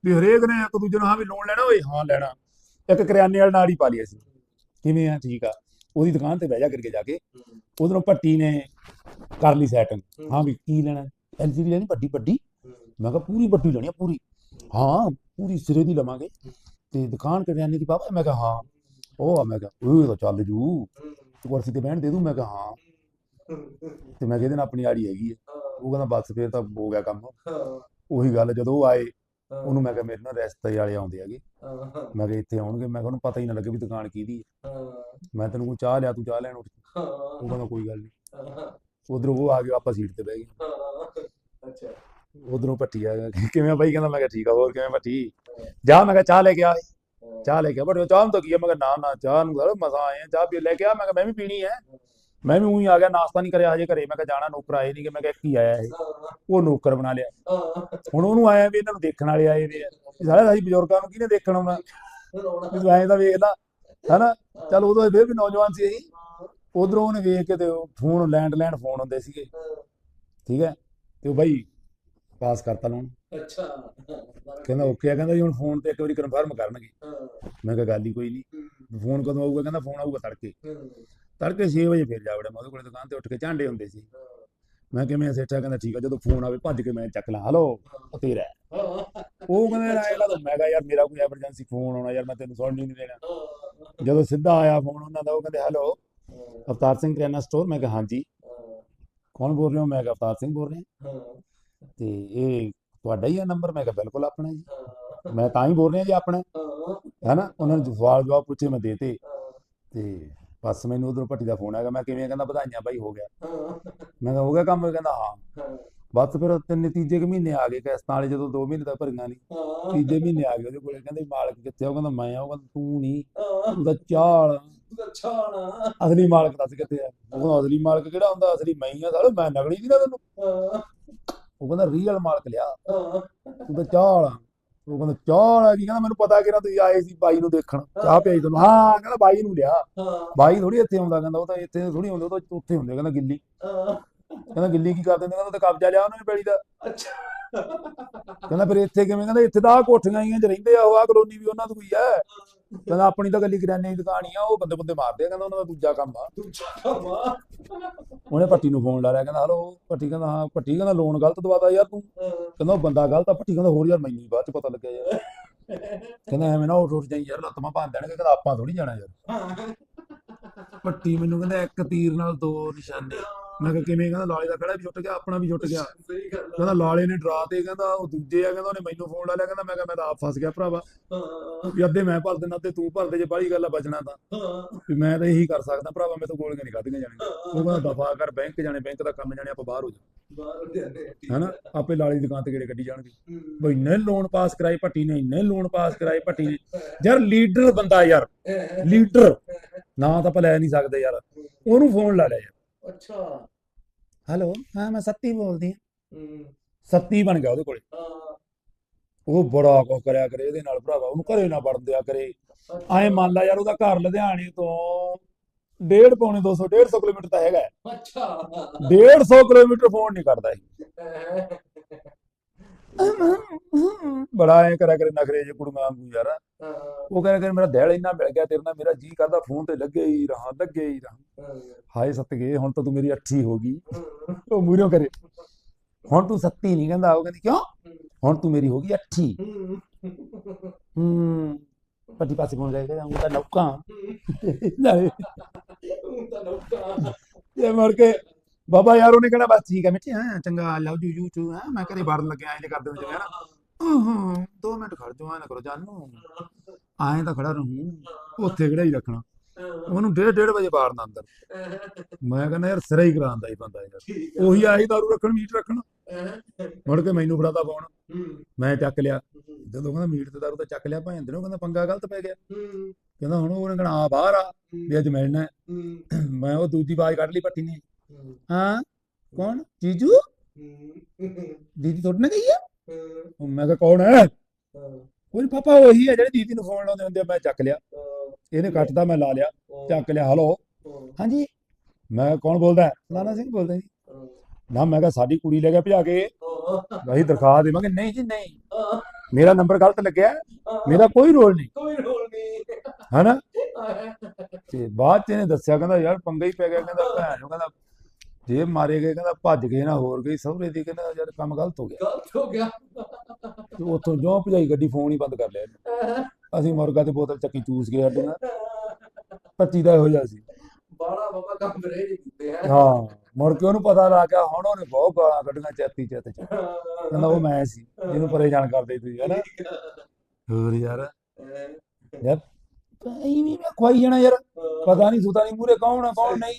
ਵੀ ਹਰੇਕ ਨੇ ਇੱਕ ਦੂਜੇ ਨੂੰ ਹਾਂ ਵੀ ਲੋਨ ਲੈਣਾ ਓਏ, ਹਾਂ ਲੈਣਾ। ਇੱਕ ਕਰਿਆਨੇ ਵਾਲਾ ਨਾਲ ਪਾ ਲਿਆ ਸੀ ਕਿਵੇਂ ਆ? ਠੀਕ ਆ। ਉਹਦੀ ਦੁਕਾਨ ਤੇ ਬਹਿ ਜਾ ਕਰਕੇ ਜਾ ਕੇ ਉਧਰੋਂ ਪੱਟੀ ਨੇ ਕਰ ਲਈ ਸੈਟਿੰਗ ਹਾਂ ਵੀ ਕੀ ਲੈਣਾ? ਐਲਸੀਡੀ ਲੈਣੀ ਵੱਡੀ ਵੱਡੀ ਮੈਂ ਕਿਹਾ ਪੂਰੀ ਵੱਡੀ ਲੈਣੀ ਆ, ਪੂਰੀ। ਹਾਂ, ਪੂਰੀ ਸਿਰੇ ਦੀ ਲਵਾਂਗੇ। ਤੇ ਦੁਕਾਨ ਕਰਿਆਨੇ ਦੀ ਬਾਬਾ ਮੈਂ ਕਿਹਾ ਹਾਂ। ਉਹ ਆ, ਮੈਂ ਕਿਹਾ ਉਹ ਤਾਂ ਚੱਲ ਜੂ। ਕੁਰਸੀ ਤੇ ਬਹਿਣ ਦੇ ਦੂੰ, ਮੈਂ ਕਿਹਾ ਹਾਂ। ਤੇ ਮੈਂ ਕਿਹਾ ਨਾਲ ਆਪਣੀ ਆੜੀ ਹੈਗੀ ਹੈ ਉਹ ਕਹਿੰਦਾ, ਬਸ ਫੇਰ ਤਾਂ ਹੋ ਗਿਆ ਕੰਮ। ਉਹੀ ਗੱਲ, ਜਦੋਂ ਉਹ ਆਏ, ਉਹਨੂੰ ਮੈਂ ਕਿਹਾ, ਮੇਰੇ ਨਾਲ ਰਸਤੇ ਵਾਲੇ ਆਉਂਦੇ ਹੈਗੇ। ਮੈਂ ਕਿਹਾ, ਇੱਥੇ ਆਉਣਗੇ? ਮੈਂ ਕਿਹਾ, ਉਹਨੂੰ ਪਤਾ ਹੀ ਨਾ ਲੱਗੇ ਵੀ ਦੁਕਾਨ ਕਿਹਦੀ ਹੈ ਮੈਂ ਤੈਨੂੰ ਕੋਈ ਚਾਹ ਲਿਆ, ਤੂੰ ਚਾਹ ਲੈਣ ਉੱਠ। ਉਹ ਕਹਿੰਦਾ, ਕੋਈ ਗੱਲ ਨਹੀਂ ਉਧਰੋਂ ਉਹ ਆ ਗਿਆ ਆਪਾਂ ਸੀਟ ਤੇ ਬਹਿ ਗਏ ਅੱਛਾ ਉਧਰੋਂ ਭੱਟੀ ਆ ਗਿਆ। ਕਿਵੇਂ ਬਾਈ? ਕਹਿੰਦਾ, ਮੈਂ ਕਿਹਾ, ਠੀਕ ਆ, ਹੋਰ ਕਿਵੇਂ ਭੱਟੀ? ਜਾ, ਮੈਂ ਕਿਹਾ, ਚਾਹ ਲੈ ਕੇ ਆ। ਚਾਹ ਲੈ ਕੇ ਆ? ਚਾਹ ਨੂੰ ਤਾਂ ਕੀ ਆ? ਮੈਂ ਕਿਹਾ, ਨਾ ਨਾ, ਚਾਹ ਨੂੰ ਮਜ਼ਾ ਆਏ ਚਾਹ ਪੀ, ਲੈ ਕੇ ਆ। ਮੈਂ ਕਿਹਾ, ਮੈਂ ਵੀ ਪੀਣੀ ਹੈ ਮੈਂ ਵੀ ਉਹੀ ਆ ਗਿਆ ਨਾਸ਼ਤਾ ਨਹੀਂ ਕਰਿਆ ਹਜੇ ਘਰੇ। ਮੈਂ ਕਿਹਾ ਜਾਣਾ ਨੌਕਰ ਆਏ ਨਹੀਂ ਕਿ ਮੈਂ ਕਿਹਾ ਕੀ ਆਇਆ ਇਹ? ਉਹ ਨੌਕਰ ਬਣਾ ਲਿਆ। ਹੁਣ ਉਹਨੂੰ ਆਇਆ ਵੀ ਇਹਨਾਂ ਨੂੰ ਦੇਖਣ ਵਾਲੇ ਆਏ ਵੀ ਸਾਲੇ ਅਸੀਂ ਬਜ਼ੁਰਗਾਂ ਨੂੰ ਕਿਹਨੇ ਦੇਖਣ ਆਉਣਾ? ਤੂੰ ਐਂ ਤਾਂ ਵੇਖ ਲਾ। ਹੈਨਾ? ਚੱਲ ਉਦੋਂ ਫੇਰ ਵੀ ਨੌਜਵਾਨ ਸੀ ਅਸੀਂ। ਉਧਰੋਂ ਉਹਨੇ ਵੇਖ ਕੇ ਤੇ ਫੋਨ ਲੈਂਡਲਾਈਨ ਫੋਨ ਹੁੰਦੇ ਸੀਗੇ। ਠੀਕ ਹੈ? ਤੇ ਉਹ ਬਾਈ ਪਾਸ ਕਰਤਾ ਲੋਨ ਅੱਛਾ। ਕਹਿੰਦਾ ਓਕੇ ਆ। ਕਹਿੰਦਾ ਜੀ ਹੁਣ ਫੋਨ ਤੇ ਇੱਕ ਵਾਰੀ ਕਨਫਰਮ ਕਰਨਗੇ। ਮੈਂ ਕਿਹਾ ਗੱਲ ਹੀ ਕੋਈ ਨਹੀਂ। ਫੋਨ ਕਦੋਂ ਆਊਗਾ? ਕਹਿੰਦਾ ਫੋਨ ਆਊਗਾ ਤੜਕੇ। ਤੜਕੇ 6 ਵਜੇ ਫੇਰ ਜਾ ਵੜਿਆ। ਮੈਂ ਉਹਦੇ ਕੋਲੇ ਦੁਕਾਨ ਤੇ ਉੱਠ ਕੇ ਝਾਂਡੇ ਹੁੰਦੇ ਸੀ। ਮੈਂ ਕਿਵੇਂ ਸੇਠਾ ਕਹਿੰਦਾ, ਠੀਕ ਆ, ਜਦੋਂ ਫੋਨ ਆਵੇ, ਭੱਜ ਕੇ ਮੈਂ ਚੱਕ ਲਾਂ। ਹਲੋ ਉਹ ਤੇਰਾ ਉਹ ਕਹਿੰਦਾ, ਯਾਰ ਐਂ ਲੱਗਦਾ ਮੈਂ ਕਿਹਾ, ਯਾਰ, ਮੇਰਾ ਕੋਈ ਐਮਰਜੈਂਸੀ ਫੋਨ ਆਉਣਾ, ਯਾਰ, ਮੈਂ ਤੈਨੂੰ ਸੁਣ ਨਹੀਂ ਦੇਣਾ। ਜਦੋਂ ਸਿੱਧਾ ਆਇਆ ਫੋਨ ਉਹਨਾਂ ਦਾ, ਉਹ ਕਹਿੰਦੇ ਹੈਲੋ ਅਵਤਾਰ ਸਿੰਘ ਕਰਿਆਨਾ ਸਟੋਰ ਮੈਂ ਕਿਹਾ, ਹਾਂਜੀ। ਕੌਣ ਬੋਲ ਰਹੇ? ਹੋ ਮੈਂ ਕਿਹਾ, ਅਵਤਾਰ ਸਿੰਘ ਬੋਲ ਰਹੇ। ਹਾਂ ਤੇ ਇਹ ਤੁਹਾਡਾ ਹੀ ਆ ਨੰਬਰ ਮੈਂ ਕਿਹਾ, ਬਿਲਕੁਲ ਆਪਣਾ ਜੀ। ਮੈਂ ਤਾਂ ਹੀ ਬੋਲ ਰਿਹਾ ਜੀ, ਆਪਣਾ। ਹੈਨਾ? ਉਹਨਾਂ ਨੇ ਸਵਾਲ ਜਵਾਬ ਪੁੱਛੇ, ਮੈਂ ਦੇਤੇ ਤੇ ਬਸ ਮੈਨੂੰ ਉਧਰੋਂ ਭੱਟੀ ਦਾ ਫੋਨ ਆਇਆ ਮੈਂ ਕਿਵੇਂ ਕਹਿੰਦਾ ਵਧਾਈਆਂ ਬਾਈ ਹੋ ਗਿਆ। ਮੈਂ ਕਿਹਾ ਹੋ ਗਿਆ ਕੰਮ? ਕਹਿੰਦਾ ਹਾਂ। ਬਸ ਫਿਰ ਤਿੰਨ ਤੀਜੇ ਕੁ ਮਹੀਨੇ ਆ ਗਏ ਕਿਸ਼ਤਾਂ ਵਾਲੇ ਜਦੋਂ 2 ਮਹੀਨੇ ਤੱਕ ਭਰੀਆਂ ਨਹੀਂ। ਤੀਜੇ ਮਹੀਨੇ ਆ ਗਏ ਉਹਦੇ ਕੋਲੇ। ਕਹਿੰਦੇ ਮਾਲਕ ਕਿੱਥੇ ਆ? ਉਹ ਕਹਿੰਦਾ ਮੈਂ ਆ। ਉਹ ਕਹਿੰਦਾ ਤੂੰ ਨਹੀਂ। ਤੂੰ ਤਾਂ ਚਾਲ ਅੱਛਾ ਨਾ ਅਸਲੀ ਮਾਲਕ ਦੱਸ ਕਿੱਥੇ ਆ? ਉਹ ਕਹਿੰਦਾ ਅਸਲੀ ਮਾਲਕ ਕਿਹੜਾ ਹੁੰਦਾ? ਅਸਲੀ ਮੈਂ ਹੀ ਆ ਸਾਲੋ ਮੈਂ ਨਕਲੀ ਨਹੀਂ ਨਾ ਤੈਨੂੰ। ਉਹ ਕਹਿੰਦਾ ਰੀਅਲ ਮਾਲਕ ਲਿਆ। ਤੂੰ ਤਾਂ ਚਾਲ ਆ। ਉਹ ਕਹਿੰਦਾ ਆ ਕੀ ਕਹਿੰਦਾ ਮੈਨੂੰ ਪਤਾ ਕਿਹੜਾ ਤੁਸੀਂ ਆਏ ਸੀ ਬਾਈ ਨੂੰ ਦੇਖਣ। ਚਾਹ ਪਿਆਈ ਤੁਹਾਨੂੰ। ਹਾਂ ਕਹਿੰਦਾ ਬਾਈ ਨੂੰ ਲਿਆ। ਬਾਈ ਥੋੜੀ ਇੱਥੇ ਆਉਂਦਾ ਕਹਿੰਦਾ ਉਹ ਤਾਂ ਇੱਥੇ ਥੋੜੀ ਆਉਂਦੇ ਉਹ ਤਾਂ ਉੱਥੇ ਹੁੰਦੇ ਕਹਿੰਦਾ ਗਿੱਲੀ। ਕਹਿੰਦਾ ਗਿੱਲੀ ਕੀ ਕਰ ਦਿੰਦੇ? ਕਹਿੰਦਾ ਤਾਂ ਕਬਜ਼ਾ ਲਿਆ ਉਹਨਾਂ ਨੇ ਪੈਲੀ ਦਾ। ਅੱਛਾ। ਕਹਿੰਦਾ ਫਿਰ ਇੱਥੇ ਕਿਵੇਂ? ਕਹਿੰਦਾ ਇੱਥੇ ਤਾਂ ਆ ਕੋਠੀਆਂ ਆਈਆਂ ਚ ਰਹਿੰਦੇ ਆ ਉਹ ਆ ਕਲੋਨੀ ਵੀ ਉਹਨਾਂ ਦੀ ਕੋਈ ਆ ਕਹਿੰਦਾ ਆਪਣੀ ਤਾਂ ਗੱਲੀ ਕਰਿਆਨੇ ਦੀ ਦੁਕਾਨ ਹੀ ਆ ਉਹ ਬੰਦੇ ਬੰਦੇ ਮਾਰਦੇ ਆ ਕਹਿੰਦਾ ਉਹਨਾਂ ਦਾ ਦੂਜਾ ਕੰਮ ਆ। ਉਹਨੇ ਭੱਟੀ ਨੂੰ ਫੋਨ ਲਾ ਲਿਆ ਕਹਿੰਦਾ ਹਲੋ ਭੱਟੀ ਕਹਿੰਦਾ ਹਾਂ ਭੱਟੀ ਕਹਿੰਦਾ ਲੋਨ ਗਲਤ ਦਵਾਤਾ ਯਾਰ ਤੂੰ। ਕਹਿੰਦਾ ਉਹ ਬੰਦਾ ਗਲਤ ਆ ਭੱਟੀ ਕਹਿੰਦਾ ਹੋਰ ਯਾਰ ਮੈਨੂੰ ਬਾਅਦ ਚ ਪਤਾ ਲੱਗਿਆ ਯਾਰ। ਕਹਿੰਦਾ ਐਵੇਂ ਨਾ ਉੱਠ ਉੱਠ ਜਾਈ ਯਾਰ ਲੱਤਾਂ ਭੰਨ ਦੇਣਗੇ ਕਹਿੰਦਾ ਆਪਾਂ ਥੋੜੀ ਜਾਣਾ ਯਾਰ। ਭੱਟੀ ਮੈਨੂੰ ਕਹਿੰਦਾ ਇੱਕ ਤੀਰ ਨਾਲ ਦੋ ਨਿਸ਼ਾਨੇ। ਮੈਂ ਕਿਹਾ ਕਿਵੇਂ? ਕਹਿੰਦਾ ਲਾਲੇ ਦਾ ਖੜਾ ਵੀ ਛੁੱਟ ਗਿਆ ਆਪਣਾ ਵੀ ਛੁੱਟ ਗਿਆ। ਕਹਿੰਦਾ ਲਾਲੇ ਨੇ ਡਰਾ ਤੇ ਕਹਿੰਦਾ ਉਹ ਦੂਜੇ ਆ ਕਹਿੰਦਾ ਉਹਨੇ ਮੈਨੂੰ ਫੋਨ ਲਾ ਲਿਆ ਕਹਿੰਦਾ ਮੈਂ ਕਿਹਾ ਮੈਂ ਤਾਂ ਆਪ ਫਸ ਗਿਆ ਭਰਾਵਾ। ਵੀ ਅੱਧੇ ਮੈਂ ਭਰ ਦਿੰਦਾ ਤੇ ਤੂੰ ਭਰ ਦੇ ਜੇ ਬਾਹਲੀ ਗੱਲ ਆ ਬਚਣਾ ਤਾਂ। ਵੀ ਮੈਂ ਤਾਂ ਇਹੀ ਕਰ ਸਕਦਾ ਭਰਾਵਾ ਮੇਰੇ ਤੋਂ ਗੋਲੀਆਂ ਨਹੀਂ ਕੱਢੀਆਂ ਜਾਣੀਆਂ। ਉਹ ਕਹਿੰਦਾ ਦਫਾ ਕਰ ਬੈਂਕ ਜਾਣੇ ਬੈਂਕ ਦਾ ਕੰਮ ਜਾਣੇ ਆਪਾਂ ਬਾਹਰ ਹੋ ਜਾ ਬਾਹਰ ਦੇ ਦੇ ਹੈਨਾ? ਆਪੇ ਲਾਲੀ ਦੁਕਾਨ ਤੇ ਕਿਹੜੇ ਕੱਢੀ ਜਾਣਗੇ। ਬਈ ਇੰਨੇ ਲੋਨ ਪਾਸ ਕਰਾਏ ਭੱਟੀ ਨੇ ਇੰਨੇ ਲੋਨ ਪਾਸ ਕਰਾਏ ਭੱਟੀ ਨੇ। ਯਾਰ ਲੀਡਰ ਬੰਦਾ ਯਾਰ। ਲੀਡਰ ਨਾ ਤਾਂ ਆਪਾਂ ਲੈ ਨਹੀਂ ਸਕਦੇ ਯਾਰ। ਉਹਨੂੰ ਫੋਨ ਲਾ ਲਿਆ ਯਾਰ। ਅੱਛਾ। ਹੈਲੋ ਹਾਂ ਮੈਂ ਸੱਤੀ ਬੋਲਦੀ ਹਾਂ। ਹੂੰ। ਸੱਤੀ ਬਣ ਗਿਆ ਉਹਦੇ ਕੋਲੇ। ਉਹ ਬੜਾ ਕੁ ਕਰਿਆ ਕਰੇ ਇਹਦੇ ਨਾਲ ਭਰਾਵਾ ਉਹਨੂੰ ਘਰੇ ਨਾ ਵੜਨ ਦਿਆ ਕਰੇ। ਐਂ ਮੰਨ ਲਾ ਯਾਰ ਉਹਦਾ ਘਰ ਲੁਧਿਆਣੇ ਤੋਂ ਡੇਢ ਪੌਣੇ 200 150 ਕਿਲੋਮੀਟਰ ਤਾਂ ਹੈਗਾ। ਅੱਛਾ। 150 ਕਿਲੋਮੀਟਰ ਫੋਨ ਨਹੀਂ ਕਰਦਾ ਇਹ। ਬੜਾ ਐ ਕਰਿਆ ਕਰੇ ਨਖਰੇ ਜੇ ਕੁੜੀਆਂ ਵਾਂਗੂ ਯਾਰ। ਉਹ ਕਹਿੰਦਾ ਕਿ ਮੇਰਾ ਦਿਲ ਇੰਨਾ ਮਿਲ ਗਿਆ ਤੇਰੇ ਨਾਲ ਮੇਰਾ ਜੀ ਕਰਦਾ ਫੋਨ ਤੇ ਲੱਗੇ ਹੀ ਰਹਾ ਲੱਗੇ ਹੀ ਰਹਾ। ਹਾਏ ਸਤਗੇ ਹੁਣ ਤਾਂ ਤੂੰ ਮੇਰੀ ਅੱਠੀ ਹੋ ਗਈ। ਉਹ ਮੂਹਰੋਂ ਕਰੇ ਹੁਣ ਤੂੰ ਸੱਤੀ ਨਹੀਂ ਕਹਿੰਦਾ ਉਹ ਕਹਿੰਦੀ ਕਿਉਂ? ਹੁਣ ਤੂੰ ਮੇਰੀ ਹੋ ਗਈ ਅੱਠੀ। ਹੂੰ। ਪੱਟੀ ਪਾਸੇ ਕੋਣ ਜਾਏਗਾ ਉਹ ਤਾਂ ਨੌਕਾ। ਤਾਂ ਲੋਕਾਂ ਇਹ ਮਰ ਕੇ ਬਾਬਾ ਯਾਰ ਉਹਨੇ ਕਹਿਣਾ ਬਸ ਠੀਕ ਹੈ ਮਿੱਠੀ ਹਾਂ ਚੰਗਾ ਲਵ ਯੂ ਯੂ ਟੂ ਹਾਂ ਮੈਂ ਘਰੇ ਵੜਨ ਲੱਗਿਆ ਐਂ ਕਰਦੇ ਵਿੱਚ ਮੈਂ ਨਾ। ਹਾਂ ਦੋ ਮਿੰਟ ਖੜ ਐਂ ਨਾ ਕਰੋ ਜਾਨੂ। ਐਂ ਤਾਂ ਖੜਾ ਰਹੂੰ ਉੱਥੇ ਕਿਹੜਾ ਹੀ ਰੱਖਣਾ। ਉਹਨੂੰ ਡੇਢ ਡੇਢ ਵਜੇ ਬਾਹਰ ਨਾ ਅੰਦਰ। ਮੈਂ ਕਹਿੰਦਾ ਯਾਰ ਸਿਰਾ ਹੀ ਕਰਾਉਂਦਾ ਹੀ ਬੰਦਾ ਯਾਰ। ਉਹੀ ਆਈ ਦਾਰੂ ਰੱਖਣ ਮੀਟ ਰੱਖਣ। ਮੁੜ ਕੇ ਮੈਨੂੰ ਫੜਾਦਾ ਹੂੰ। ਮੈਂ ਚੱਕ ਲਿਆ। ਜਦੋਂ ਕਹਿੰਦਾ ਮੀਟ ਤੇ ਦਾਰੂ ਤਾਂ ਚੱਕ ਲਿਆ ਭਾਂ ਅੰਦਰੋਂ ਕਹਿੰਦਾ ਪੰਗਾ ਗਲਤ ਪੈ ਗਿਆ। ਕਹਿੰਦਾ ਹੁਣ ਉਹਨੇ ਕਹਣਾ ਆ ਬਾਹਰ ਆ ਵੀ ਅੱਜ ਮਿਲਣਾ ਮੈਂ ਉਹ ਦੂਜੀ ਆਵਾਜ਼ ਕੱਢ ਲਈ ਭੱਟੀ ਨੇ। ਹੂੰ ਕੌਣ? ਜੀਜੂ? ਦੀਦੀ ਤੁਹਾਡੇ ਨਾਲ ਗਈ ਆ? ਮੈਂ ਕਿਹਾ ਕੌਣ ਹੈ? ਉਹ ਪਾਪਾ ਉਹੀ ਹੈ ਜਿਹੜੇ ਦੀਦੀ ਨੂੰ ਫੋਨ ਲਾਉਂਦੇ ਹੁੰਦੇ ਆ ਮੈਂ ਚੱਕ ਲਿਆ। ਇਹਨੇ ਕੱਟਦਾ ਮੈਂ ਲਾ ਲਿਆ। ਚੱਕ ਲਿਆ ਹਲੋ ਹਾਂਜੀ। ਮੈਂ ਕੌਣ ਬੋਲਦਾ? ਨਾਨਾ ਸਿੰਘ ਬੋਲਦਾ ਜੀ। ਨਾ ਮੈਂ ਕਿਹਾ ਸਾਡੀ ਕੁੜੀ ਲੈ ਕੇ ਭਜਾ ਕੇ ਅਸੀਂ ਦਰਖਾਸਤ ਦੇਵਾਂਗੇ। ਨਹੀਂ ਜੀ ਨਹੀਂ। ਮੇਰਾ ਨੰਬਰ ਗਲਤ ਲੱਗਿਆ। ਮੇਰਾ ਕੋਈ ਰੋਲ ਨਹੀਂ। ਕੋਈ ਰੋਲ ਨਹੀਂ। ਹਨਾ? ਤੇ ਬਾਅਦ ਚ ਇਹਨੇ ਦੱਸਿਆ ਕਹਿੰਦਾ ਯਾਰ ਪੰਗਾ ਹੀ ਪੈ ਗਿਆ। ਕਹਿੰਦਾ ਭੈਣ ਨੂੰ ਕਹਿੰਦਾ ਜੇ ਮਾਰੇ ਗਏ ਕਹਿੰਦਾ ਭੱਜ ਗਏ ਨਾ ਹੋਰ ਗਈ ਸਹੁਰੇ ਦੀ ਕਹਿੰਦਾ ਯਾਰ ਕੰਮ ਗਲਤ ਹੋ ਗਿਆ। ਗਲਤ ਹੋ ਗਿਆ। ਤੇ ਉੱਥੋਂ ਜੋ ਭਜਾਈ ਗੱਡੀ ਫੋਨ ਹੀ ਬੰਦ ਕਰ ਲਿਆ ਇਹਨੇ। ਅਸੀਂ ਮੁਰਗਾ ਤੇ ਬੋਤਲ ਚੱਕੀ ਚੂਸ ਗਏ ਅੱਡੇ ਨਾਲ। 25 ਦਾ ਇਹੋ ਜਿਹਾ ਸੀ। ਬਾਲਾ ਬਾਬਾ ਕੰਮ ਰੇ ਜੀ ਕੀਤੇ ਹੈ ਹਾਂ ਮੁੜ ਕੇ ਉਹਨੂੰ ਪਤਾ ਲੱਗ ਗਿਆ ਹੁਣ ਉਹਨੇ ਬਹੁਤ ਗਾਲਾਂ ਕੱਢੀਆਂ ਚੈਤੀ ਚੈਤ ਚ। ਕਹਿੰਦਾ ਉਹ ਮੈਂ ਸੀ ਜਿਹਨੂੰ ਪਰੇਸ਼ਾਨ ਕਰਦੇ ਤੁਸੀਂ ਹਨਾ ਹੋਰ ਯਾਰ। ਯਾਰ ਐਵੇਂ ਮੈਂ ਖਵਾਈ ਜਾਣਾ ਯਾਰ। ਪਤਾ ਨਹੀਂ ਸੁਤਾ ਨਹੀਂ ਮੂਰੇ ਕੌਣ ਆ ਕੌਣ ਨਹੀਂ।